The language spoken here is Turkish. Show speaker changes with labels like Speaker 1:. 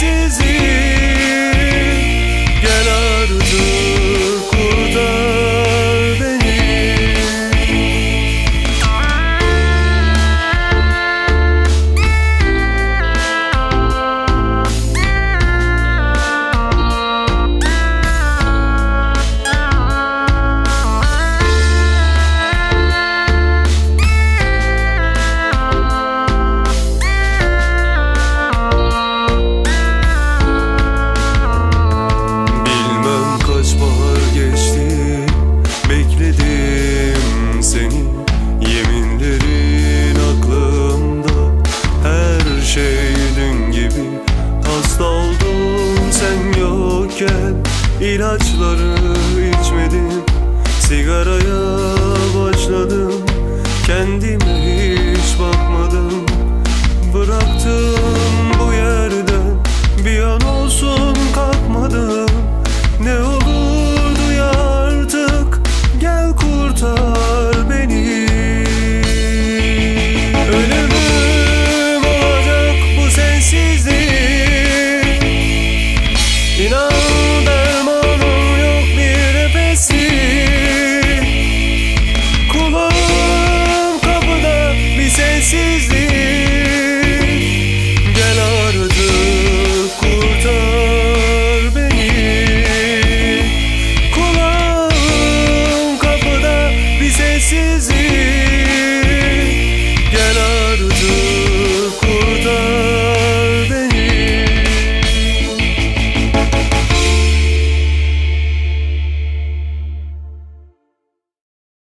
Speaker 1: This is it. İlaçları içmedim Sigaraya başladım. Kendime kapıda